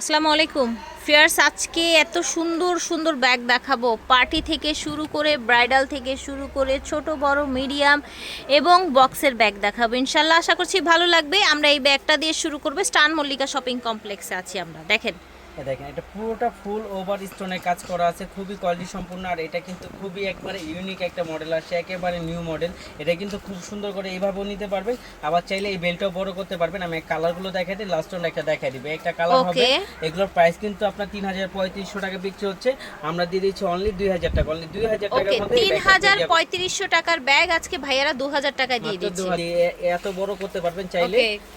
আসসালামু আলাইকুম। ফিয়ার্স, আজকে এত সুন্দর সুন্দর ব্যাগ দেখাবো। পার্টি থেকে শুরু করে ব্রাইডাল থেকে শুরু করে, ছোট, বড় মিডিয়াম এবং বক্সের ব্যাগ দেখাবো। ইনশাল্লাহ আশা করছি ভালো লাগবে। আমরা এই ব্যাগটা দিয়ে শুরু করব। স্টান মল্লিকা শপিং কমপ্লেক্সে আছি আমরা। দেখেন দেখেন এটা পুরোটা ফুল ওভার স্টোনের কাজ করা আছে খুবই কোয়ালিটি সম্পূর্ণ আর এটা কিন্তু খুবই একবারে ইউনিক একটা মডেল আসছে একেবারে নিউ মডেল এটা কিন্তু খুব সুন্দর করে এইভাবেও নিতে পারবেন। আবার চাইলে এই বেলটাও বড় করতে পারবেন। আমি কালারগুলো দেখাই দিই লাস্ট ওয়ান একটা দেখাই দিবে। একটা কালার হবে. এগুলোর প্রাইস কিন্তু আপনার তিন হাজার পঁয়ত্রিশশো টাকা বিক্রি হচ্ছে। আমরা দিয়ে দিচ্ছি অনলি দুই হাজার টাকা অনলি দুই হাজার টাকার ওকে মধ্যে তিন হাজার পঁয়ত্রিশশো টাকার ব্যাগ আজকে ভাইয়ারা দু হাজার টাকায় দিয়ে দিচ্ছে। এত বড় করতে পারবেন চাইলে।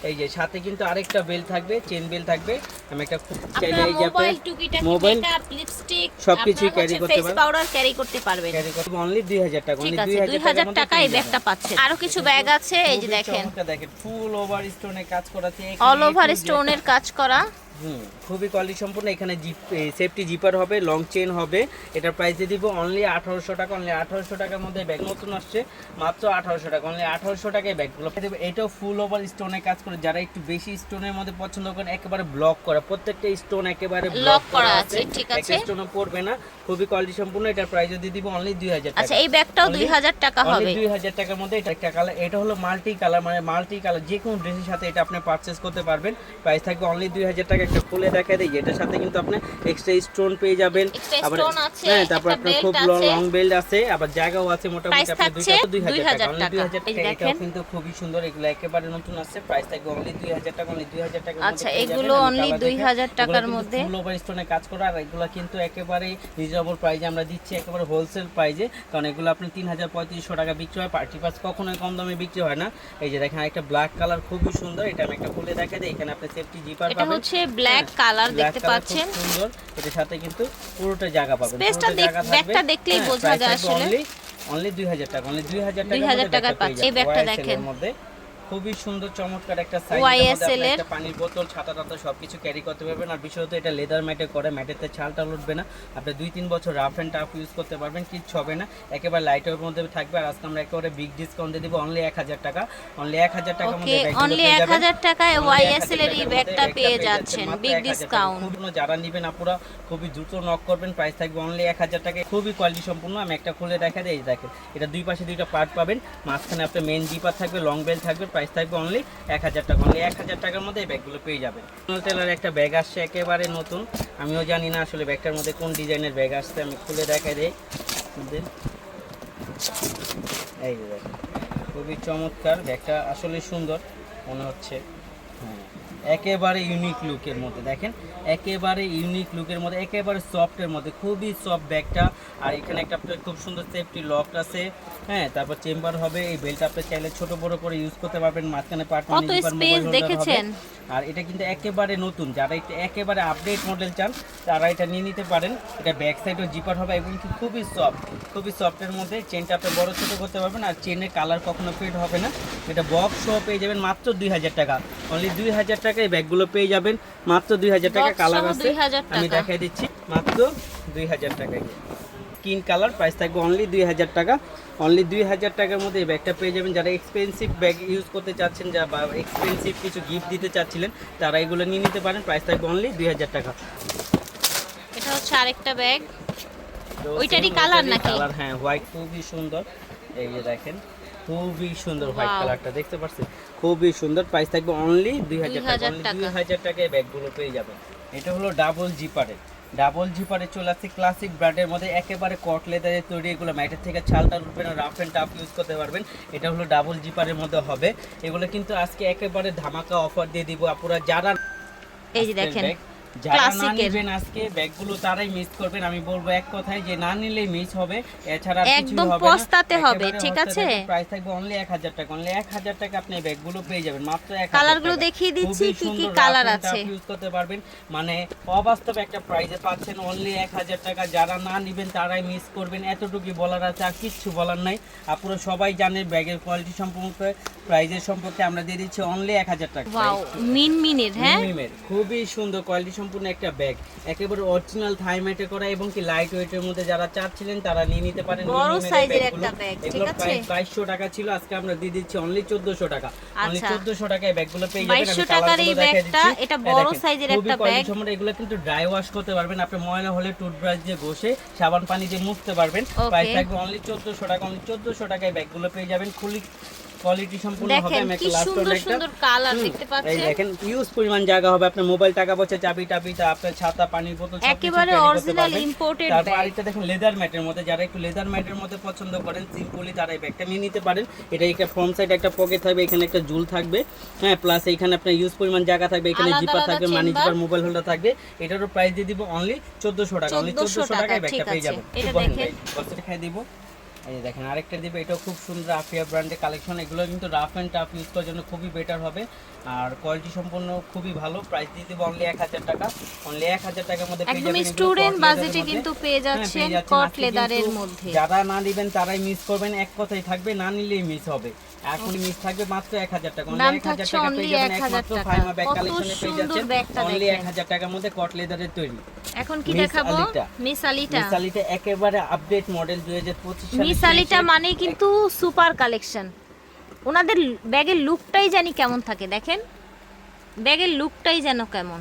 এই যে সাথে কিন্তু আরেকটা বেল থাকবে চেন বেল থাকবে। আমি একটা খুব চাইলে এই যে মোবাইল লিপস্টিক সবকিছু ক্যারি করতে পারবেন। পাউডার ক্যারি করতে পারবেন। ক্যারি করতে অনলি 2000 টাকা অনলি দুই 2000 হাজার মধ্যে টাকা এই ব্যাগটা। পাচ্ছেন আরও কিছু ব্যাগ আছে এই যে দেখেন। দেখেন ফুল ওভার স্টোনে কাজ করা আছে অল ওভার স্টোনের কাজ করা। হুম খুবই কোয়ালিটি সম্পূর্ণ। এখানে জিপ সেফটি জিপার হবে লং চেন হবে। এটার প্রাইস দিয়ে দিব অনলি আঠারোশো টাকা অনলি আঠারোশো টাকার মধ্যে ব্যাগ নতুন আসছে মাত্র আঠারোশো টাকা অনলি আঠারোশো টাকায় ব্যাগগুলো দেবো এটাও ফুল ওভার স্টোনে কাজ করে। যারা একটু বেশি স্টোনের মধ্যে পছন্দ করেন একেবারে ব্লক করা। প্রত্যেকটা স্টোন একেবারে ব্লক করা আছে, আছে। ঠিক আছে। স্টোনও পড়বে না। খুবই কোয়ালিটি সম্পূর্ণ। এটার প্রাইস দিয়ে দিব অনলি দুই হাজার আচ্ছা এই ব্যাগটাও দুই হাজার টাকা হবে। দুই হাজার টাকার মধ্যে এটা একটা কালার এটা হলো মাল্টি কালার মানে মাল্টি কালার যে কোনো ড্রেসের সাথে এটা আপনি পারচেস করতে পারবেন। প্রাইস থাকবে অনলি দুই হাজার টাকা। একটা খুলে দেখা দিই এটার সাথে কিন্তু আপনি এক্সট্রা স্টোন পেয়ে যাবেন। আবার হ্যাঁ তারপর আপনার খুব লং বেল্ট আছে আবার জায়গাও আছে মোটামুটি আপনি থাকছে দুই হাজার টাকা। অনলি দুই হাজার টাকা। কিন্তু খুবই সুন্দর এগুলো একেবারে নতুন আসছে। প্রাইস থাকবে অনলি দুই হাজার টাকা অনলি দুই হাজার টাকা আচ্ছা, এগুলো only 2000 টাকার মধ্যে। ফুল ওভার স্টোনে কাজ করা আর এগুলো কিন্তু একেবারে রিজনেবল প্রাইসে আমরা দিচ্ছি একেবারে হোলসেল প্রাইসে কারণ এগুলো আপনি তিন হাজার পঁয়ত্রিশশো টাকা বিক্রি হয় পার্টি পাস কখনোই কম দামে বিক্রি হয় না। এই যে দেখেন একটা ব্ল্যাক কালার খুবই সুন্দর এটা আমি একটা খুলে দেখা দিই। এখানে আপনি সেফটি জিপার এটা পাবেন। হচ্ছে ব্ল্যাক কালার দেখতে পাচ্ছেন সুন্দর এটার সাথে কিন্তু পুরোটা জায়গা পাবেন থাকবে। ব্যাগটা দেখলেই হ্যাঁ, বোঝা যায় আসলে। only 2000 টাকা অনলি 2000 টাকা 2000 মধ্যে টাকায় ব্যাগটা পেয়ে পাচ্ছে। এই ব্যাগটা দেখেন। মধ্যে খুবই সুন্দর চমৎকার একটা সাইজ। YSL এর। একটা পানির বোতল ছাতা টাতা সবকিছু ক্যারি করতে পারবেন। আর বিশেষত এটা লেদার ম্যাটে করে ম্যাটেতে ছালটা উঠবে না। আপনি দুই তিন বছর রাফ অ্যান্ড টাফ ইউজ করতে পারবেন কিচ্ছু হবে না। একেবারে লাইটের মধ্যে থাকবে। আর আজকে আমরা একেবারে বিগ ডিসকাউন্ট দিয়ে দিব অনলি এক হাজার টাকা। অনলি এক হাজার টাকার মধ্যে অনলি পেয়ে এক যাবেন। হাজার টাকায় Only ওয়াইএসএল 1000 এর এই ব্যাগটা পেয়ে যাচ্ছেন। বিগ 1000 টাকা। ডিসকাউন্ট যারা নিবেন আপুরা খুবই দ্রুত নক করবেন। প্রাইস থাকবে অনলি এক হাজার টাকা খুবই কোয়ালিটি সম্পূর্ণ। আমি একটা খুলে দেখা দিই দেখেন। এটা দুই পাশে দুইটা পার্ট পাবেন। মাঝখানে আপনার মেন জিপার থাকবে লং বেল থাকবে। প্রাইস থাকবে অনলি এক হাজার টাকা। অনলি এক হাজার টাকার মধ্যে এই ব্যাগগুলো পেয়ে যাবেন টেলার একটা ব্যাগ আসছে, একেবারে নতুন। আমিও জানি না আসলে ব্যাগটার মধ্যে কোন ডিজাইনের ব্যাগ আসছে, আমি খুলে দেখাই দিই। এই খুবই চমৎকার, ব্যাগটা আসলে সুন্দর মনে হচ্ছে। একেবারে ইউনিক লুকের মধ্যে দেখেন? একেবারে ইউনিক লুকের মধ্যে একেবারে সফটের মধ্যে খুবই সফট ব্যাগটা। আর এখানে একটা আপনার খুব সুন্দর সেফটি লক আছে। হ্যাঁ তারপর চেম্বার হবে এই বেল্টটা আপনি চাইলে ছোট বড় করে ইউজ করতে পারবেন। মাঝখানে দেখেছেন? আর এটা কিন্তু একেবারে নতুন যারা এটা একেবারে আপডেট মডেল চান তারা এটা নিয়ে নিতে পারেন। এটা ব্যাক সাইডও জিপার হবে এবং কি খুবই সফট খুবই সফটের মধ্যে। চেনটা আপনি বড় ছোট করতে পারবেন। আর চেনের কালার কখনো ফেড হবে না। এটা বক্স সহ পেয়ে যাবেন মাত্র দুই হাজার টাকা। অনলি দুই হাজার টাকা এই ব্যাগগুলো পেয়ে যাবেন। মাত্র দুই হাজার টাকা কালার আছে। আমি দেখাই দিচ্ছি। মাত্র দুই হাজার টাকায়। স্কিন কালার প্রাইস থাকবে অনলি দুই হাজার টাকা। অনলি দুই হাজার টাকার মধ্যে এই ব্যাগটা পেয়ে যাবেন। যারা এক্সপেন্সিভ ব্যাগ ইউজ করতে চাচ্ছেন যা বা এক্সপেন্সিভ কিছু গিফট দিতে চাচ্ছিলেন তারা এগুলো নিয়ে নিতে পারেন। প্রাইস থাকবে অনলি দুই হাজার টাকা। এটা হচ্ছে আরেকটা ব্যাগ ওইটারই ওইটারই নাকি? colour, হ্যাঁ হোয়াইট খুবই সুন্দর। এই যে দেখেন। খুবই সুন্দর হোয়াইট. কালারটা দেখতে পাচ্ছেন? খুবই সুন্দর প্রাইস থাকবে অনলি দুই হাজার টাকা 2000 অনলি দুই হাজার টাকায় ব্যাগগুলো পেয়ে যাবেন। এটা হলো ডাবল জিপারের ডাবল জিপারে চলে আসছে ক্লাসিক ব্র্যান্ডের মধ্যে একেবারে কট লেদারের তৈরি এগুলো। ম্যাটের থেকে ছালটা উঠবে না রাফ অ্যান্ড টাফ ইউজ করতে পারবেন। এটা হলো ডাবল জিপারের মধ্যে হবে। এগুলো কিন্তু আজকে একেবারে ধামাকা অফার দিয়ে দিব আপুরা। যারা এই যে দেখেন আজকে ব্যাগগুলো তারাই মিস করবেন। আমি বলব এক কথায় যে না নিলেই মিস হবে এছাড়া একদম পস্তাতে হবে, ঠিক আছে? প্রাইস থাকবে অনলি এক হাজার টাকা। অনলি এক হাজার টাকা আপনি ব্যাগগুলো পেয়ে যাবেন মাত্র এক কালারগুলো দেখিয়ে দিচ্ছি কি কি কালার আছে। ইউজ করতে পারবেন। মানে অবাস্তব একটা প্রাইসে পাচ্ছেন অনলি এক হাজার টাকা। যারা না নেবেন তারাই মিস করবেন। এতটুকুই বলার আছে আর কিচ্ছু বলার নাই। আপনারা সবাই জানেন ব্যাগের কোয়ালিটি সম্পর্কে প্রাইজের সম্পর্কে। আমরা দিয়ে দিচ্ছি অনলি এক হাজার টাকা। ওয়াও মিন মিনের হ্যাঁ? খুবই সুন্দর কোয়ালিটি সম্পূর্ণ একটা ব্যাগ একেবারে অরিজিনাল থাই ম্যাটে করা এবং কি লাইট ওয়েটের মধ্যে যারা চাচ্ছিলেন তারা নিয়ে নিতে পারেন। বড় সাইজের একটা ব্যাগ, ঠিক আছে? প্রাইস বাইশশো টাকা ছিল আজকে আমরা দিয়ে দিচ্ছি অনলি চোদ্দশো টাকা। অনলি আচ্ছা। চোদ্দশো টাকায় ব্যাগগুলো পেয়ে যাবেন। 2200 টাকার এই ব্যাগটা, এটা বড় সাইজের খুবই একটা ব্যাগ। সম্পন্ন, এগুলো কিন্তু ড্রাই ওয়াশ করতে পারবেন। আপনি ময়লা হলে টুথব্রাশ দিয়ে ঘষে সাবান পানি দিয়ে মুছতে পারবেন। প্রাইস থাকবে অনলি চোদ্দশো টাকা অনলি চোদ্দশো টাকায় ব্যাগগুলো পেয়ে যাবেন। খুলি কোয়ালিটি সম্পূর্ণ হবে আমি একটা লাস্ট সুন্দর সুন্দর কালার দেখতে এই দেখেন ইউজ পরিমাণ জায়গা হবে আপনার মোবাইল টাকা পয়সা চাবি টাবি তা আপনার ছাতা পানির বোতল একেবারে অরিজিনাল। ইম্পোর্টেড তারপর আরেকটা দেখেন লেদার ম্যাটের মধ্যে যারা একটু লেদার ম্যাটের মধ্যে পছন্দ করেন সিম্পলি তারা এই ব্যাগটা নিয়ে নিতে পারেন। এটা একটা ফ্রন্ট সাইড একটা পকেট থাকবে এখানে একটা জুল থাকবে। হ্যাঁ প্লাস এখানে আপনার ইউজ পরিমাণ জায়গা থাকবে এখানে জিপার থাকবে মানি জিপার মোবাইল হোল্ডার থাকবে। এটারও প্রাইস দিয়ে দিব অনলি চোদ্দশো টাকা অনলি 1400 চোদ্দশো টাকায় ব্যাগটা পেয়ে যাবেন। এটা দেখেন। বক্সে দেখাই দিব। এই যে দেখেন আরেকটা দিবে এটাও খুব সুন্দর আফিয়া ব্র্যান্ডের কালেকশন এগুলো কিন্তু রাফ অ্যান্ড টাফ ইউজ করার জন্য খুবই বেটার হবে। আর কোয়ালিটি সম্পূর্ণ খুবই ভালো। প্রাইস দিয়ে দেবো অনলি এক হাজার টাকা। অনলি এক হাজার টাকার মধ্যে পেয়ে যাবেন স্টুডেন্ট বাজেটে কিন্তু পেয়ে হ্যাঁ, যাচ্ছেন কট লেদারের মধ্যে। যারা না দিবেন তারাই মিস করবেন। এক কথাই থাকবে না নিলেই মিস হবে। এখন মিস থাকবে মাত্র এক হাজার টাকা। দাম এক হাজার টাকা পেয়ে যাবেন 1000 একমাত্র। ফাইমা ব্যাগ কালেকশনে পেয়ে যাচ্ছেন। অনলি দেখেন। এক হাজার টাকার মধ্যে কট লেদারের তৈরি। এখন কি দেখাবো? মিস আলিটা। মিস আলিটা একেবারে আপডেট মডেল দুই হাজার পঁচিশ মিস আলিটা মানে কিন্তু সুপার কালেকশন ওনাদের ব্যাগের লুকটাই জানি কেমন থাকে দেখেন? ব্যাগের লুকটাই যেন কেমন।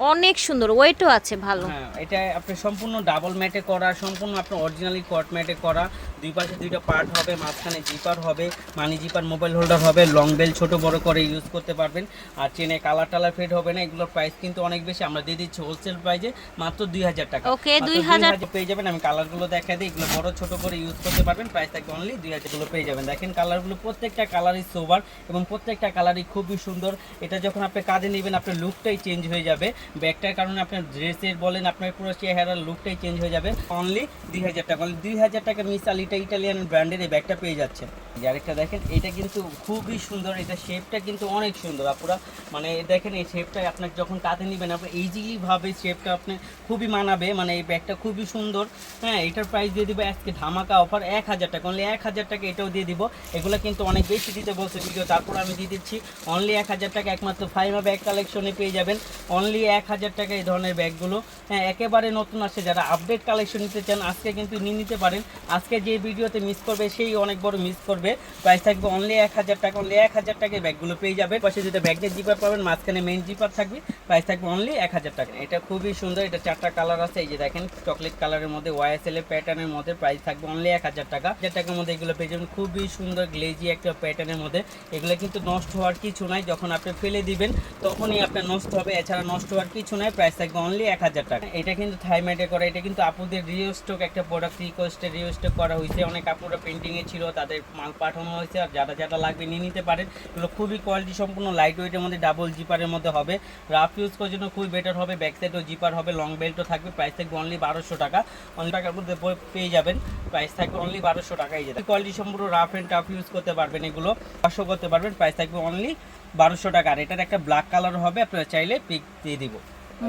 অনেক সুন্দর ওয়েটও আছে ভালো। হ্যাঁ এটা আপনার সম্পূর্ণ ডাবল ম্যাটে করা সম্পূর্ণ আপনার অরিজিনালি কট ম্যাটে করা। দুই পাশে দুইটা পার্ট হবে মাঝখানে জিপার হবে মানি জিপার মোবাইল হোল্ডার হবে লং বেল ছোট বড় করে ইউজ করতে পারবেন। আর চেনে কালার টালার ফেড হবে না এগুলোর প্রাইস কিন্তু অনেক বেশি। আমরা দিয়ে দিচ্ছি হোলসেল প্রাইসে মাত্র দুই হাজার টাকা। Okay, মাত্র 2000 পেয়ে যাবেন আমি কালারগুলো দেখা দিই এগুলো বড় ছোট করে ইউজ করতে পারবেন প্রাইস থাকবে অনলি দুই হাজারগুলো পেয়ে যাবেন। দেখেন কালারগুলো প্রত্যেকটা কালারই সোবার এবং প্রত্যেকটা কালারই খুবই সুন্দর। এটা যখন আপনি কাজে নেবেন আপনার লুকটাই চেঞ্জ হয়ে যাবে। ব্যাগটার কারণে আপনার ড্রেসের বলেন আপনার পুরো চেহারার লুকটাই চেঞ্জ হয়ে যাবে। অনলি দুই হাজার টাকা অনলি দুই হাজার টাকা মিস আলিটা ইটালিয়ান ব্র্যান্ডের এই ব্যাগটা পেয়ে যাচ্ছেন। যে আরেকটা দেখেন, এটা কিন্তু খুবই সুন্দর, এটা শেপটা কিন্তু অনেক সুন্দর আপুরা। মানে দেখেন, এই শেপটা আপনার যখন কাঁধে নেবেন আপনি ইজিলি ভাবে শেপটা আপনি খুবই মানাবে। মানে এই ব্যাগটা খুবই সুন্দর। হ্যাঁ এটার প্রাইস দিয়ে দিব আজকে ধামাকা অফার এক হাজার টাকা। অনলি এক হাজার টাকা এটাও দিয়ে দিব। এগুলো কিন্তু অনেক বেশি দিতে বলছে ভিডিও তারপর আমি দিয়ে দিচ্ছি। অনলি এক হাজার টাকা একমাত্র ফাইমা ব্যাগ কালেকশনে পেয়ে যাবেন। অনলি এক হাজার টাকা এই ধরনের ব্যাগগুলো। হ্যাঁ একেবারে নতুন আসে যারা আপডেট কালেকশন নিতে চান, আজকে কিন্তু নিয়ে নিতে পারেন। আজকে যে ভিডিওতে মিস করবে, সেই অনেক বড় মিস করবে। প্রাইস থাকবে অনলি এক হাজার টাকা অনলি এক হাজার টাকায় ব্যাগগুলো পেয়ে যাবে। পাশে যেটা ব্যাগের জিপার পাবেন, মাঝখানে মেইন জিপার থাকবে। প্রাইস থাকবে অনলি এক হাজার টাকা। এটা খুবই সুন্দর, এটা চারটা কালার আছে। এই যে দেখেন চকলেট কালারের মধ্যে ওয়াইএসএল এর প্যাটার্নের মধ্যে প্রাইস থাকবে অনলি এক হাজার টাকা। হাজার টাকার মধ্যে এগুলো পেয়ে যাবেন। খুবই সুন্দর গ্লেজি একটা প্যাটার্নের মধ্যে। এগুলো কিন্তু নষ্ট হওয়ার কিছু নাই। যখন আপনি ফেলে দিবেন, তখনই আপনার নষ্ট হবে। এছাড়া নষ্ট হওয়ার কিছু নাই প্রাইস থাকবে অনলি এক হাজার টাকা। এটা কিন্তু থাইম্যাটে করা, এটা কিন্তু আপুদের রিও স্টক একটা প্রোডাক্ট রিকোয়েস্টে রিও স্টক করা হয়েছে। অনেক আপুরা পেন্টিংয়ে ছিল, তাদের মাল পাঠানো হয়েছে, আর যারা যারা লাগবে নিয়ে নিতে পারেন। এগুলো খুবই কোয়ালিটি সম্পূর্ণ লাইট ওয়েটের মধ্যে ডাবল জিপারের মধ্যে হবে। রাফ ইউজ করার জন্য খুবই বেটার হবে ব্যাক সাইডও জিপার হবে লং বেল্টও থাকবে। প্রাইস থাকবে অনলি বারোশো টাকা। অনলি টাকার মধ্যে পেয়ে যাবেন। প্রাইস থাকবে অনলি বারোশো টাকাই যাবে কোয়ালিটি সম্পূর্ণ রাফ অ্যান্ড টাফ ইউজ করতে পারবেন এগুলো পাঁচশো করতে পারবেন। প্রাইস থাকবে অনলি বারোশো টাকা। আর এটার একটা ব্ল্যাক কালার হবে আপনারা চাইলে পিক দিয়ে দিব।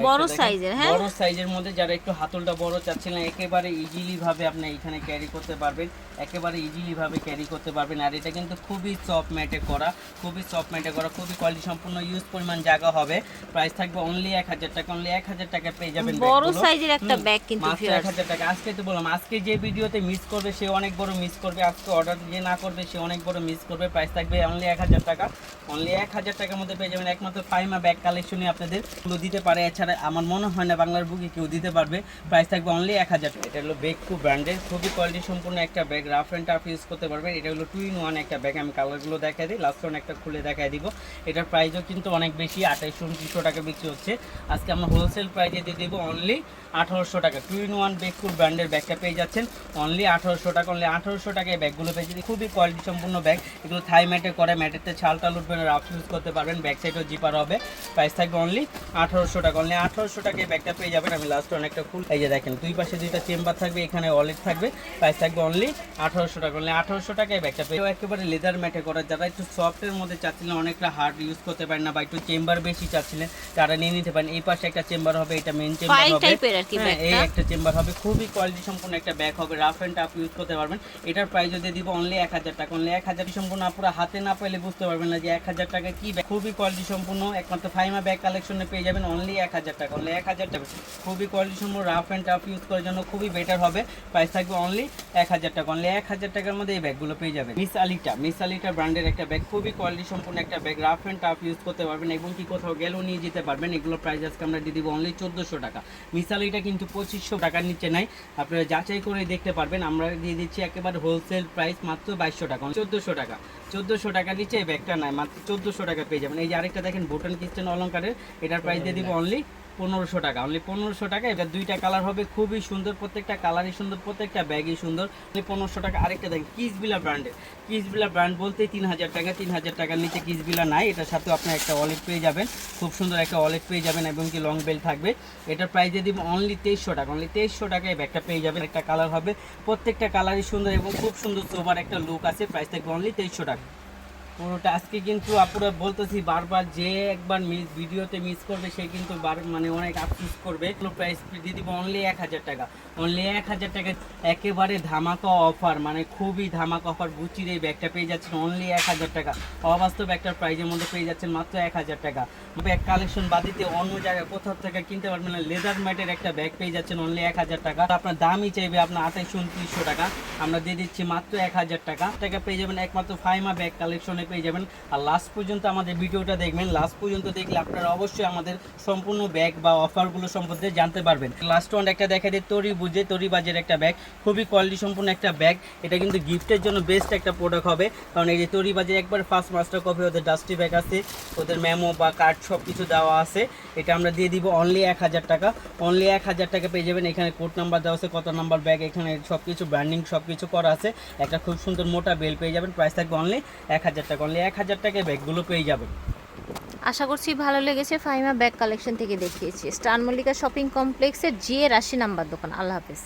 বড় সাইজের, হ্যাঁ? বড় সাইজের মধ্যে যারা একটু হাতলটা বড় চাচ্ছিলেন একেবারে ইজিলি ভাবে আপনি এখানে ক্যারি করতে পারবেন। একেবারে ইজিলি ভাবে ক্যারি করতে পারবেন। আর এটা কিন্তু খুবই সফট ম্যাটে করা খুবই সফট ম্যাটে করা খুবই কোয়ালিটি সম্পূর্ণ ইউজ পরিমাণ জায়গা হবে। প্রাইস থাকবে অনলি এক হাজার টাকা অনলি এক হাজার টাকা পেয়ে যাবেন বড় সাইজের একটা ব্যাগ কিন্তু এক হাজার টাকা। আজকে তো বললাম আজকে যে ভিডিওতে মিস করবে সে অনেক বড় মিস করবে। আজকে অর্ডার যে না করবে সে অনেক বড় মিস করবে। প্রাইস থাকবে অনলি এক হাজার টাকা। অনলি এক হাজার টাকার মধ্যে পেয়ে যাবেন একমাত্র ফাইমা ব্যাগ কালেকশনে আপনাদেরগুলো দিতে পারে। এছাড়া আমার মনে হয় না বাংলার বুকে কেউ দিতে পারবে। প্রাইস থাকবে অনলি এক হাজার টাকা। এটা হলো বেগ বেগকু ব্র্যান্ডের খুবই কোয়ালিটি সম্পূর্ণ একটা bag rough and tough use করতে পারবেন। এটা হলো টু ইন ওয়ান একটা ব্যাগ আমি কালারগুলো দেখাই দিই। লাস্ট একটা খুলে দেখাই দিব। এটার প্রাইসও কিন্তু অনেক বেশি, আঠাইশশো, উনত্রিশশো টাকা বিক্রি হচ্ছে। আজকে আমরা হোলসেল প্রাইসে দিয়ে দেবো অনলি আঠারোশো টাকা। টু ইন ওয়ান বেগকুর ব্র্যান্ডের ব্যাগটা পেয়ে যাচ্ছেন। অনলি আঠারোশো টাকা অনলি আঠারোশো টাকায় ব্যাগগুলো পেয়ে যাচ্ছেন। খুবই কোয়ালিটি সম্পূর্ণ ব্যাগ এগুলো থাই ম্যাটে করে ম্যাটেতে ছাল টাল উঠবেন রাফ ইউজ করতে পারবেন। ব্যাক সাইডও জিপার হবে। প্রাইস থাকবে অনলি আঠারোশো টাকা। অনলি আঠারোশো টাকায় ব্যাগটা পেয়ে যাবেন। আমি লাস্ট অনেকটা ফুল এই যে দেখেন, দুই পাশে দুইটা চেম্বার থাকবে, এখানে ওয়ালেট থাকবে। প্রাইস থাকবে অনলি আঠারোশো টাকা করলে আঠারোশো টাকায় ব্যাগটা পেয়ে একেবারে লেদার ম্যাটে করা। যারা একটু সফটের মধ্যে চাচ্ছিলেন অনেকটা হার্ড ইউজ করতে পারেন না বা একটু চেম্বার বেশি চাচ্ছিলেন তারা নিয়ে নিতে পারেন। এই পাশে একটা চেম্বার হবে এটা মেন চেম্বার হবে। হ্যাঁ, এই একটা চেম্বার হবে। খুবই কোয়ালিটি সম্পূর্ণ একটা ব্যাগ হবে। রাফ অ্যান্ড টাফ ইউজ করতে পারবেন। এটার প্রাইস যদি দিব অনলি এক হাজার টাকা। অনলি এক হাজার সম্পূর্ণ আপনারা হাতে না পেলে বুঝতে পারবেন না যে এক হাজার টাকা কি ব্যাগ খুবই কোয়ালিটি সম্পূর্ণ। একমাত্র ফাইমা ব্যাগ কালেকশনে পেয়ে যাবেন অনলি এক হাজার টাকা। অনলি এক হাজার টাকা। খুবই কোয়ালিটি সম্পূর্ণ রাফ অ্যান্ড টাফ ইউজ করার জন্য খুবই বেটার হবে। প্রাইস থাকবে অনলি এক হাজার টাকা। অনলি এক হাজার টাকার মধ্যে এই ব্যাগগুলো পেয়ে যাবেন। মিস আলিটা মিস আলিটা ব্র্যান্ডের একটা ব্যাগ, খুবই কোয়ালিটি সম্পূর্ণ একটা bag rough and tough use করতে পারবেন এবং কি কোথাও গেলেও নিয়ে যেতে পারবেন। এগুলো প্রাইস আজকে আমরা দিয়ে দিব অনলি চোদ্দোশো টাকা। মিস আলিটা কিন্তু পঁচিশশো টাকার নিচে নাই। আপনারা যাচাই করে দেখতে পারবেন। আমরা দিয়ে দিচ্ছি একেবারে হোলসেল প্রাইস মাত্র বাইশশো টাকা চোদ্দোশো টাকা। চোদ্দোশো টাকার নিচে এই ব্যাগটা নাই, মাত্র চোদ্দোশো টাকা পেয়ে যাবেন। এই যে আরেকটা দেখেন ভুটান কিচেন অলঙ্কারের এটার প্রাইস দিয়ে দিব অনলি পনেরোশো টাকা। অনলি পনেরোশো টাকা এটা দুইটা কালার হবে খুবই সুন্দর, প্রত্যেকটা কালারই সুন্দর, প্রত্যেকটা ব্যাগই সুন্দর। পনেরোশো টাকা। আরেকটা দেখেন কিসবিলা ব্র্যান্ডের কিসবিলা ব্র্যান্ড বলতে তিন হাজার টাকা, তিন হাজার টাকার নিচে কিসবিলা নাই, এটার সাথে আপনি একটা ওয়ালেট পেয়ে যাবেন। খুব সুন্দর একটা ওয়ালেট পেয়ে যাবেন এবং কি লং বেল থাকবে। এটার প্রাইস দিয়ে দিব অনলি তেইশশো টাকা। অনলি তেইশশো টাকা এই ব্যাগটা পেয়ে যাবেন। একটা কালার হবে, প্রত্যেকটা কালারই সুন্দর এবং খুব সুন্দর সোবার একটা লুক আছে। প্রাইস থাকবে অনলি তেইশশো টাকা। পুরোটা আজকে কিন্তু আপুরা বলতেছি বারবার যে একবার মিস ভিডিওতে মিস করবে, সে কিন্তু বার মানে অনেক আফসোস করবে। প্রাইস দিয়ে দিব অনলি এক হাজার টাকা। অনলি এক হাজার টাকা, একেবারে ধামাকা অফার মানে খুবই ধামাকা অফার গুচির এই ব্যাগটা পেয়ে যাচ্ছেন অনলি এক হাজার টাকা। অবাস্তব একটার প্রাইজের মধ্যে পেয়ে যাচ্ছেন মাত্র এক হাজার টাকা। ব্যাগ কালেকশন বাদিতে অন্য জায়গায় কোথাও থেকে কিনতে পারবেন না। লেদার ম্যাটের একটা ব্যাগ পেয়ে যাচ্ছেন অনলি এক হাজার টাকা। আপনার দামই চাইবে আপনার আঠাইশ, উনত্রিশশো টাকা। আমরা দিয়ে দিচ্ছি মাত্র এক হাজার টাকা। টাকা পেয়ে যাবেন একমাত্র ফাইমা ব্যাগ কালেকশনে পেয়ে যাবেন। আর লাস্ট পর্যন্ত আমাদের ভিডিওটা দেখবেন। লাস্ট পর্যন্ত দেখলে আপনারা অবশ্যই আমাদের সম্পূর্ণ ব্যাগ বা অফারগুলো সম্পর্কে জানতে পারবেন। লাস্ট ওয়ান একটা দেখা যায় তরি বুঝে, তরি বাজের একটা ব্যাগ খুবই কোয়ালিটি সম্পূর্ণ একটা ব্যাগ এটা কিন্তু গিফটের জন্য বেস্ট একটা প্রোডাক্ট হবে। কারণ এই যে তরি বাজের একবার ফার্স্ট মাস্টার কপি ওদের ডাস্টি ব্যাগ আছে, ওদের মেমো বা কার্ড সব কিছু দেওয়া আছে। এটা আমরা দিয়ে দিব অনলি এক হাজার টাকা। অনলি এক হাজার টাকা পেয়ে যাবেন। এখানে কোড নাম্বার দেওয়া আছে, কত নাম্বার ব্যাগ এখানে সব কিছু ব্র্যান্ডিং সব কিছু করা আছে। একটা খুব সুন্দর মোটা বেল পেয়ে যাবেন। প্রাইস থাকবে অনলি এক হাজার টাকা। অনলি এক হাজার টাকায় ব্যাগগুলো পেয়ে যাবেন আশা করছি ভালো লেগেছে ফাইমা ব্যাগ কালেকশন থেকে দেখিয়েছি স্টার মল্লিকা শপিং কমপ্লেক্সের জিএ রাশি নাম্বার দোকান। আল্লাহ হাফেজ।